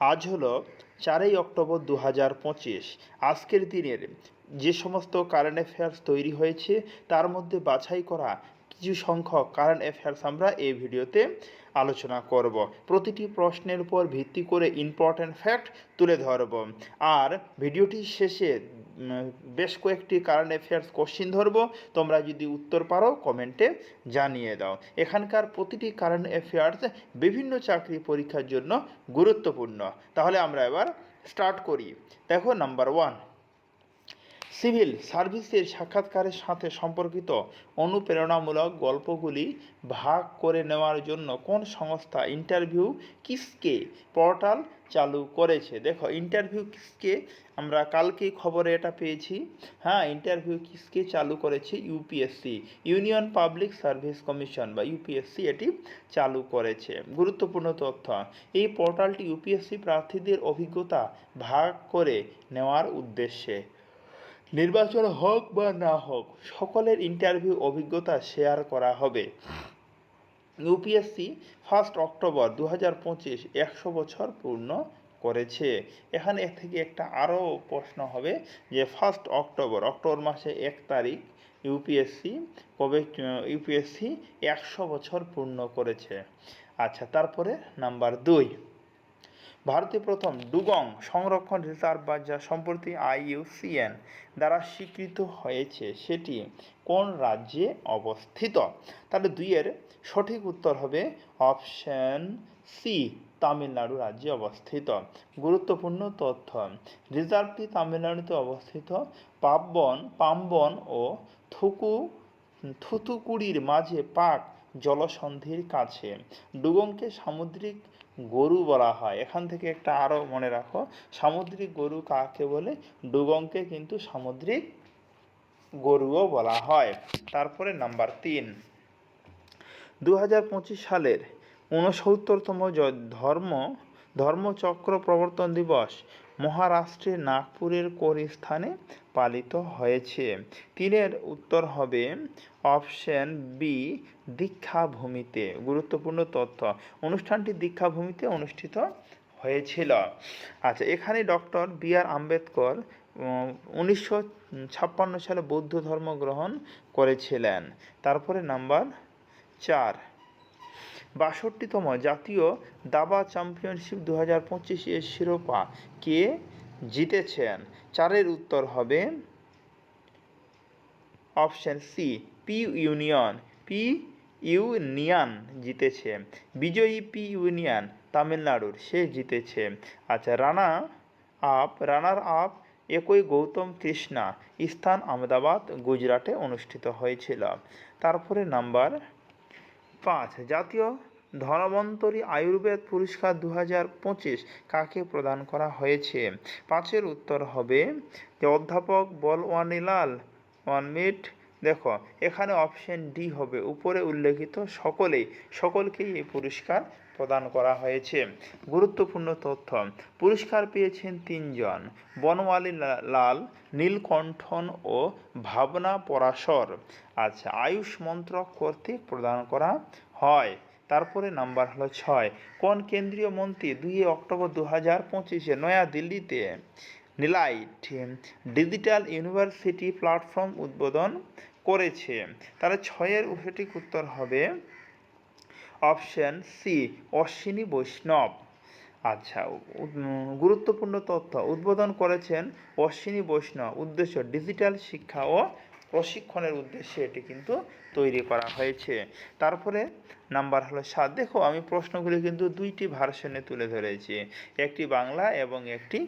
আজ হলো চারই অক্টোবর দু হাজার পঁচিশ। আজকের দিনের যে সমস্ত কারেন্ট অ্যাফেয়ার্স তৈরি হয়েছে, তার মধ্যে বাছাই করা কিছু সংখ্যক কারেন্ট অ্যাফেয়ার্স আমরা এই ভিডিওতে আলোচনা করব। প্রতিটি প্রশ্নের উপর ভিত্তি করে ইম্পর্ট্যান্ট ফ্যাক্ট তুলে ধরব। আর ভিডিওটির শেষে বেশ কয়েকটি কারেন্ট অ্যাফেয়ার্স কোশ্চিন ধরব। তোমরা যদি উত্তর পারো কমেন্টে জানিয়ে দাও। এখানকার প্রতিটি কারেন্ট অ্যাফেয়ার্স বিভিন্ন চাকরি পরীক্ষার জন্য গুরুত্বপূর্ণ। তাহলে আমরা এবার স্টার্ট করি। দেখো নাম্বার ওয়ান সিভিল সার্ভিসের সাক্ষাৎকারের সাথে সম্পর্কিত অনুপ্রেরণামূলক গল্পগুলি ভাগ করে নেওয়ার জন্য কোন সংস্থা ইন্টারভিউ কিসকে পোর্টাল চালু করেছে? দেখো, ইন্টারভিউ কিসকে? আমরা কালকেই খবরে এটা পেয়েছি। হ্যাঁ ইন্টারভিউ কিসকে চালু করেছে? UPSC, union public service commission বা ইউপিএসসি এটি চালু করেছে। গুরুত্বপূর্ণ তথ্য, এই পোর্টালটি ইউপিএসসি প্রার্থীদের অভিজ্ঞতা ভাগ করে নেওয়ার উদ্দেশ্যে। নির্বাচন হোক বা না হোক, সকলের ইন্টারভিউ অভিজ্ঞতা শেয়ার করা হবে। ইউপিএসসি ফার্স্ট অক্টোবর দু হাজার পঁচিশ একশো বছর পূর্ণ করেছে। এখানে এর থেকে একটা আরও প্রশ্ন হবে যে ফার্স্ট অক্টোবর অক্টোবর মাসে এক তারিখ ইউপিএসসি কবে ইউপিএসসি একশো বছর পূর্ণ করেছে। আচ্ছা তারপরে নাম্বার দুই। ভারতে প্রথম ডুগং সংরক্ষণ রিজার্ভ বা যা সম্প্রতি আইইউসিএন দ্বারা স্বীকৃত হয়েছে, সেটি কোন রাজ্যে অবস্থিত? তাহলে দুইয়ের সঠিক উত্তর হবে অপশন সি, তামিলনাড়ু রাজ্যে অবস্থিত। গুরুত্বপূর্ণ তথ্য, রিজার্ভটি তামিলনাড়ুতে অবস্থিত। পাববন, পাম্বন ও থুকু থুতুকুড়ির মাঝে পাক জলসন্ধির কাছে। ডুগংকে সামুদ্রিক গরু বলা হয়। এখান থেকে একটা আরও মনে রাখো, সামুদ্রিক গরু কাকে বলে? ডুগংকে কিন্তু সামুদ্রিক গরুও বলা হয়। তারপরে নাম্বার তিন। দু হাজার সালের ঊনসত্তরতম ধর্ম, ধর্মচক্র প্রবর্তন দিবস। মহারাষ্ট্রের নাগপুরের কোন স্থানে পালিত হয়েছে। তিনের উত্তর হবে অপশন বি, দীক্ষাভূমিতে। গুরুত্বপূর্ণ তথ্য, অনুষ্ঠানটি দীক্ষাভূমিতে অনুষ্ঠিত হয়েছিল। আচ্ছা এখানে ডক্টর বি আর আম্বেদকর উনিশশো ছাপ্পান্ন সালে বৌদ্ধ ধর্ম গ্রহণ করেছিলেন। তারপরে নাম্বার চার। বাষট্টিতম জাতীয় দাবা চ্যাম্পিয়নশিপ দু হাজার পঁচিশের শিরোপা কে জিতেছেন? চারের উত্তর হবে option C, P union. P union জিতেছে। বিজয়ী পি ইউনিয়ন তামিলনাড়ুর, সে জিতেছে। আচ্ছা রানা আপ রানার আপ একই গৌতম কৃষ্ণা স্থান আহমেদাবাদ, গুজরাটে অনুষ্ঠিত হয়েছিল। তারপরে নাম্বার পাঁচ, জাতীয় ধনবন্তরী আয়ুর্বেদ পুরস্কার দু পঁচিশ কাকে প্রদান করা হয়েছে? পাঁচের উত্তর হবে যে অধ্যাপক বলওয়ানিলাল ওয়ানমিট। দেখো, এখানে অপশন ডি হবে। উপরে উল্লেখিত সকলেই, সকলকেই এই পুরস্কার প্রদান করা হয়েছে। গুরুত্বপূর্ণ তথ্য, পুরস্কার পেয়েছেন তিনজন বনওয়ালি লাল নীলকণ্ঠন ও ভাবনা পরাশর। আচ্ছা আয়ুষ মন্ত্রক কর্তৃক প্রদান করা হয়। তারপরে নাম্বার হলো ছয়। কোন কেন্দ্রীয় মন্ত্রী দুই অক্টোবর দু হাজার পঁচিশে নয়াদিল্লিতে নিলাইট ডিজিটাল ইউনিভার্সিটি প্ল্যাটফর্ম উদ্বোধন করেছে? তাহলে ছয়ের সঠিক উত্তর হবে অপশন সি, অশ্বিনী বৈষ্ণব। আচ্ছা গুরুত্বপূর্ণ তথ্য। উদ্বোধন করেছেন অশ্বিনী বৈষ্ণব। উদ্দেশ্য, ডিজিটাল শিক্ষা ও প্রশিক্ষণের উদ্দেশ্যে এটি কিন্তু তৈরি করা হয়েছে। তারপরে নাম্বার হলো সাত। দেখো, আমি প্রশ্নগুলি কিন্তু দুইটি ভার্সনে তুলে ধরেছি, একটি বাংলা এবং একটি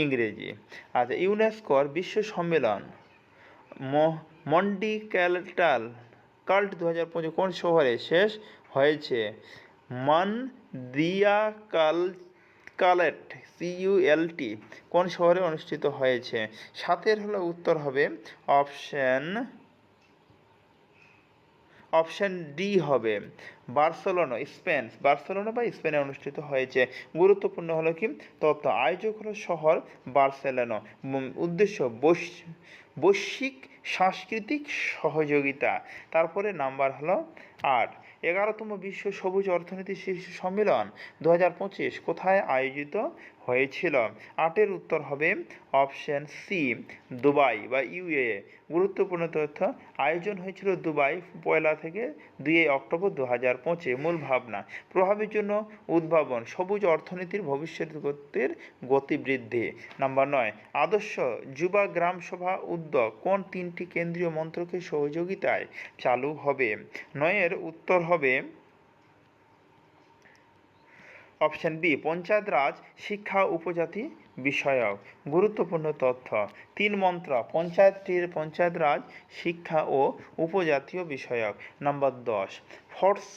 ইংরেজি। আচ্ছা ইউনেস্কোর বিশ্ব সম্মেলন মন্ডি ক্যালটাল কাল্ট দু হাজার পঁচিশ কোন শহরে শেষ হয়েছে? মন দিয়া কাল কালেট সিইউএলটি কোন শহরে অনুষ্ঠিত হয়েছে? সাতের হলো উত্তর হবে অপশন অপশন ডি হবে বার্সেলোনা, স্পেন। বার্সেলোনা বা স্পেনে অনুষ্ঠিত হয়েছে। গুরুত্বপূর্ণ হলো কি? তথ্য। আয়োজক হলো শহর বার্সেলোনা। উদ্দেশ্য বৈশ- বৈশ্বিক সাংস্কৃতিক সহযোগিতা। তারপরে নাম্বার হলো আট। এগারোতম বিশ্ব সবুজ অর্থনীতি শীর্ষ সম্মেলন দু হাজার পঁচিশ কোথায় আয়োজিত? হয়েছিল। আটের উত্তর হবে অপশন সি, দুবাই বা ইউএ গুরুত্বপূর্ণ তথ্য, আয়োজন হয়েছিল দুবাই পয়লা থেকে দুই অক্টোবর দু হাজার পঁচিশ। মূল ভাবনা, প্রভাবের জন্য উদ্ভাবন, সবুজ অর্থনীতির ভবিষ্যতের গতি বৃদ্ধি নাম্বার নয়, আদর্শ যুবা গ্রাম সভা উদ্যোগ, কোন তিনটি কেন্দ্রীয় মন্ত্রকের সহযোগিতায় চালু হবে? নয়ের উত্তর হবে অপশন বি, পঞ্চায়েত রাজ শিক্ষা উপজাতি বিষয়ক। গুরুত্বপূর্ণ তথ্য। তিন মন্ত্র, পঞ্চায়েতটির পঞ্চায়েত রাজ শিক্ষা ও উপজাতীয় বিষয়ক। নাম্বার দশ, ফর্স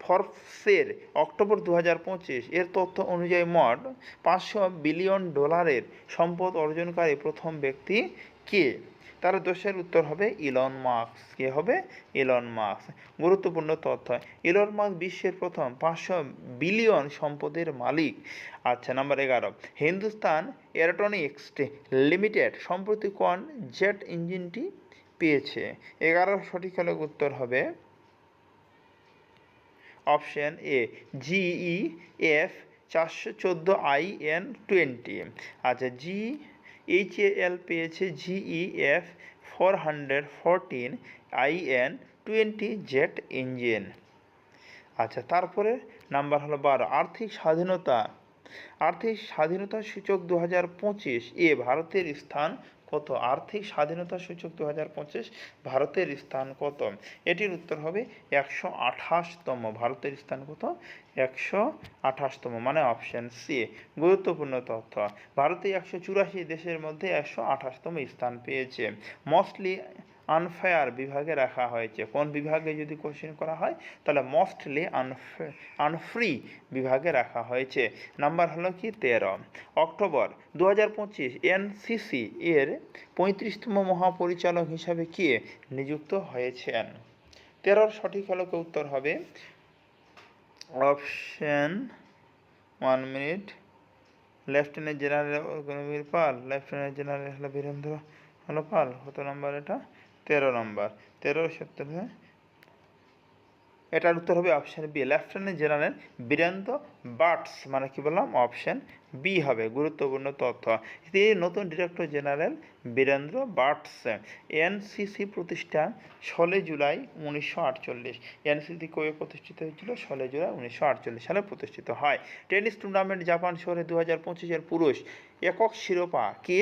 ফোর্বসের অক্টোবর দু হাজার পঁচিশ, এর তথ্য অনুযায়ী মোট পাঁচশো বিলিয়ন ডলারের সম্পদ অর্জনকারী প্রথম ব্যক্তি কে? তার দোষের উত্তর হবে ইলন মার্কস। কে হবে? Elon Musk. গুরুত্বপূর্ণ তথ্য। ইলন মার্কস বিশ্বের প্রথম পাঁচশো বিলিয়ন সম্পদের মালিক। আচ্ছা নাম্বার এগারো। হিন্দুস্তান এরোটনিক্স লিমিটেড সম্প্রতি কোন জেট ইঞ্জিনটি পেয়েছে? এগারো সঠিক হলে উত্তর হবে অপশন এ জিই এফ চারশো চোদ্দ আই এন টোয়েন্টি। আচ্ছা জি এইচ এল পেয়েছে GE F four hundred fourteen I N twenty jet engine আচ্ছা তারপরে নাম্বার হলো বারো, আর্থিক স্বাধীনতা। আর্থিক স্বাধীনতা সূচক দু হাজার পঁচিশ, এ ভারতের স্থান কত? আর্থিক স্বাধীনতা সূচক দু হাজার পঁচিশ, ভারতের স্থান কত? এটির উত্তর হবে একশো আঠাশতম। ভারতের স্থান কত? একশো আঠাশতম। মানে অপশন সি গুরুত্বপূর্ণ তথ্য। ভারতে একশো চুরাশি দেশের মধ্যে একশো আঠাশতম স্থান পেয়েছে। মোস্টলি আনফেয়ার বিভাগে রাখা হয়েছে। কোন বিভাগে যদি কোশ্চেন করা হয়, তাহলে মোস্টলি আনফে আনফ্রি বিভাগে রাখা হয়েছে। নাম্বার হলো কি? তেরো। অক্টোবর দু হাজার পঁচিশ এনসিসি এর পঁয়ত্রিশতম মহাপরিচালক হিসাবে কে নিযুক্ত হয়েছেন? তেরোর সঠিক হলো উত্তর হবে option one minute lieutenant general Pal lieutenant general হলো বীরেন্দ্র হলো পাল কত নম্বর এটা। তেরো নম্বর। তেরো সত্তর এটার উত্তর হবে option B lieutenant general Birendra Vats মানে কি বললাম? অপশন বি হবে গুরুত্বপূর্ণ তথ্য। তিনি নতুন director general Birendra Vats. NCC প্রতিষ্ঠা ষোলোই জুলাই উনিশশো আটচল্লিশ। এনসিসি কবে প্রতিষ্ঠিত হয়েছিল? ষোলোই জুলাই উনিশশো আটচল্লিশ সালে প্রতিষ্ঠিত হয়। টেনিস টুর্নামেন্ট জাপান শহরে দু হাজার পঁচিশের পুরুষ। একক শিরোপা কে?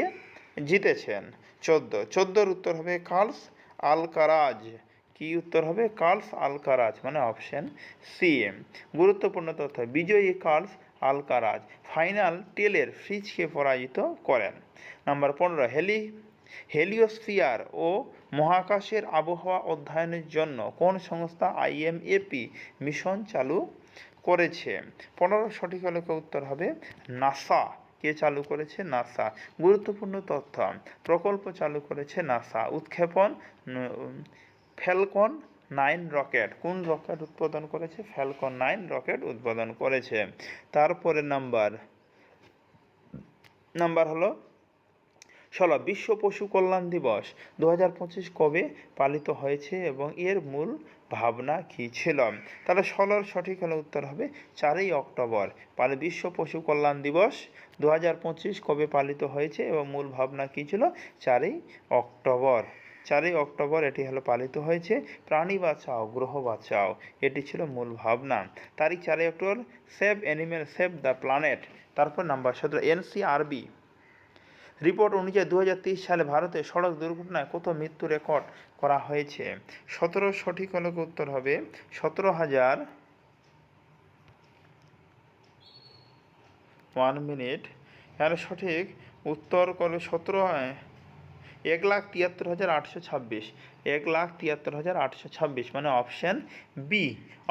জিতেছেন। চোদ্দ। চোদ্দোর উত্তর হবে কার্লস আলকারাজ। কি উত্তর হবে? কার্লস আলকারাজ মানে অপশন সি এম। গুরুত্বপূর্ণ তথ্য, বিজয়ী কার্লস আলকারাজ ফাইনাল টেলের ফ্রিজকে পরাজিত করেন। নাম্বার পনেরো, হেলি, হেলিওস্ফিয়ার ও মহাকাশের আবহাওয়া অধ্যয়নের জন্য কোন সংস্থা আইএমএপি মিশন চালু করেছে? পনেরো, সঠিক হলে উত্তর হবে নাসা। কে চালু করেছে? নাসা। গুরুত্বপূর্ণ তথ্য। প্রকল্প চালু করেছে নাসা। উৎক্ষেপণ ফ্যালকন নাইন রকেট। কোন রকেট উৎপাদন করেছে? ফ্যালকন নাইন রকেট উৎপাদন করেছে। তারপরে নাম্বার। নাম্বার হলো, ষোলো, বিশ্ব পশু কল্যাণ দিবস। দু হাজার পঁচিশ কবে পালিত হয়েছে এবং এর মূল ভাবনা কী ছিল তাহলে ষোলোর সঠিক হলে উত্তর হবে চারই অক্টোবর। পালে বিশ্ব পশু কল্যাণ দিবস। দু হাজার পঁচিশ কবে পালিত হয়েছে এবং মূল ভাবনা কী ছিল? চারই অক্টোবর। চারই অক্টোবর এটি হলো পালিত হয়েছে। প্রাণী বাঁচাও, গ্রহ বাঁচাও, এটি ছিল মূল ভাবনা। তারিখ চারই October. Save animal, save the planet. তারপর নাম্বার সতেরো, এনসিআরবি। রিপোর্ট অনুযায়ী দু সালে ভারতে সড়ক দুর্ঘটনায় কত মৃত্যু রেকর্ড? করা হয়েছে। সতেরো সঠিক হলে উত্তর হবে সতেরো হাজার ওয়ান মিনিট। এর সঠিক উত্তর করবে সতেরো, এক লাখ তিয়াত্তর হাজার আটশো ছাব্বিশ। এক লাখ তিয়াত্তর হাজার আটশো ছাব্বিশ মানে অপশান বি।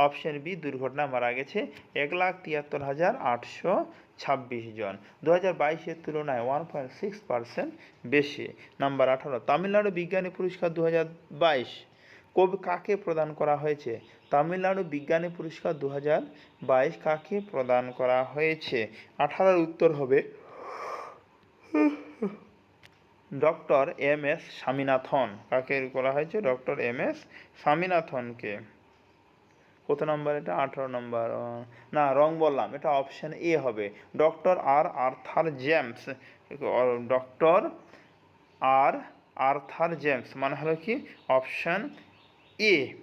অপশান বি দুর্ঘটনায় মারা গেছে। এক লাখ তিয়াত্তর হাজার আটশো ছাব্বিশ জন। দু হাজার বাইশের তুলনায় ওয়ান পয়েন্ট সিক্স পার্সেন্ট বেশি। নাম্বার আঠারো, তামিলনাড়ু বিজ্ঞানী পুরস্কার দু হাজার বাইশ। কবে কাকে প্রদান করা হয়েছে? তামিলনাড়ু বিজ্ঞানী পুরস্কার দু হাজার বাইশ কাকে প্রদান করা হয়েছে? আঠারোর উত্তর হবে ডক্টর এম এস স্বামীনাথন। কাকে করা হয়েছে? ডক্টর এম এস স্বামীনাথনকে। কত নম্বর এটা? আঠারো নম্বর না রং বললাম। এটা অপশান এ হবে। Doctor R Arthur James doctor R Arthur James মানে হলো কি? অপশান এ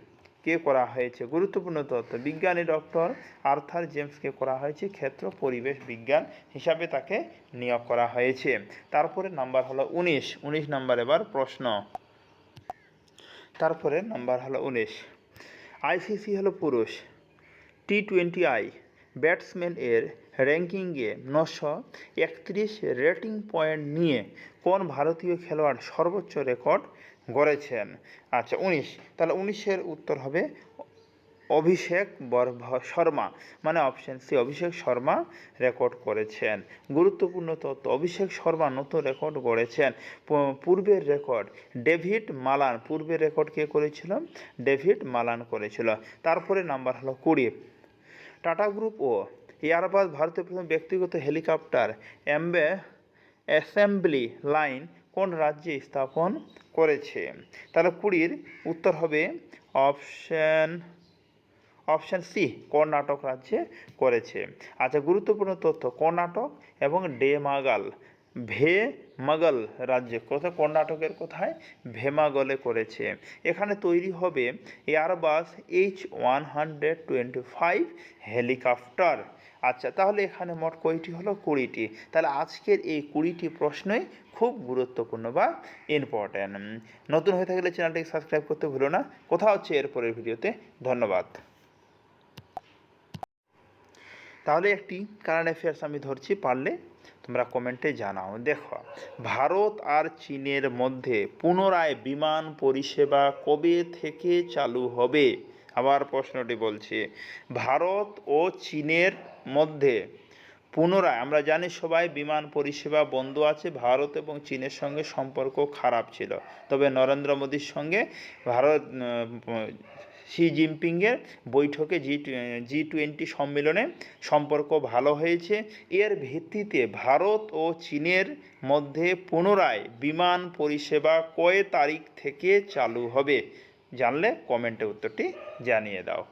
কে করা হয়েছে। গুরুত্বপূর্ণ তথ্য, বিজ্ঞানী ডক্টর আর্থার জেমসকে করা হয়েছে। ক্ষেত্র, পরিবেশ, বিজ্ঞান হিসাবে তাকে নিয়োগ করা হয়েছে। তারপরে নাম্বার হলো উনিশ। উনিশ নাম্বার এবার প্রশ্ন। তারপরে নাম্বার হলো উনিশ। আইসিসি হলো পুরুষ। টি টোয়েন্টি আই ব্যাটসম্যান এর র্যাঙ্কিংয়ে নশো একত্রিশ রেটিং পয়েন্ট নিয়ে কোন ভারতীয় খেলোয়াড় সর্বোচ্চ রেকর্ড গড়েছেন? আচ্ছা উনিশ। তাহলে উনিশের উত্তর হবে অভিষেক বর্ভ শর্মা মানে option C Abhishek Sharma record করেছেন। গুরুত্বপূর্ণ তথ্য, অভিষেক শর্মা নতুন রেকর্ড গড়েছেন। পূর্বের রেকর্ড ডেভিড মালান, পূর্বের রেকর্ড কে করেছিল? ডেভিড মালান করেছিল। তারপরে নাম্বার হলো কুড়ি। টাটা গ্রুপ ও এয়ারবাস ভারতের প্রথম ব্যক্তিগত হেলিকপ্টার অ্যাম্বে, অ্যাসেম্বলি লাইন কোন রাজ্যে স্থাপন করেছে? তাহলে কুড়ির উত্তর হবে অপশন অপশন সি কর্ণাটক রাজ্যে করেছে? আচ্ছা গুরুত্বপূর্ণ তথ্য কর্ণাটক এবং ডেমাগাল ভেমাগল রাজ্যে কোথায় কর্ণাটকের কোথায় ভেমাগলে করেছে? এখানে তৈরি হবে Airbus H one hundred twenty five helicopter. আচ্ছা তাহলে এখানে মোট কয়টি হলো? কুড়িটি। তাহলে আজকের এই কুড়িটি প্রশ্নই খুব গুরুত্বপূর্ণ বা ইম্পর্ট্যান্ট নতুন হয়ে থাকলে চ্যানেলটিকে সাবস্ক্রাইব করতে ভুলো না। কোথাও হচ্ছে এরপরের ভিডিওতে। ধন্যবাদ। তাহলে একটি কারেন্ট অ্যাফেয়ার্স আমি ধরছি, পারলে তোমরা কমেন্টে জানাও। দেখো, ভারত আর চীনের মধ্যে পুনরায় বিমান পরিষেবা কবে থেকে চালু হবে? আবার প্রশ্নটি বলছি, ভারত ও চীনের মধ্যে পুনরায়, আমরা জানি সবাই বিমান পরিষেবা বন্ধ আছে, ভারত এবং চীনের সঙ্গে সম্পর্ক খারাপ ছিল। তবে নরেন্দ্র মোদীর সঙ্গে ভারত শি জিনপিংয়ের বৈঠকে জি জি টোয়েন্টি সম্মেলনে সম্পর্ক ভালো হয়েছে। এর ভিত্তিতে ভারত ও চীনের মধ্যে পুনরায় বিমান পরিষেবা কয় তারিখ থেকে চালু হবে? জানলে কমেন্টে উত্তরটি জানিয়ে দাও।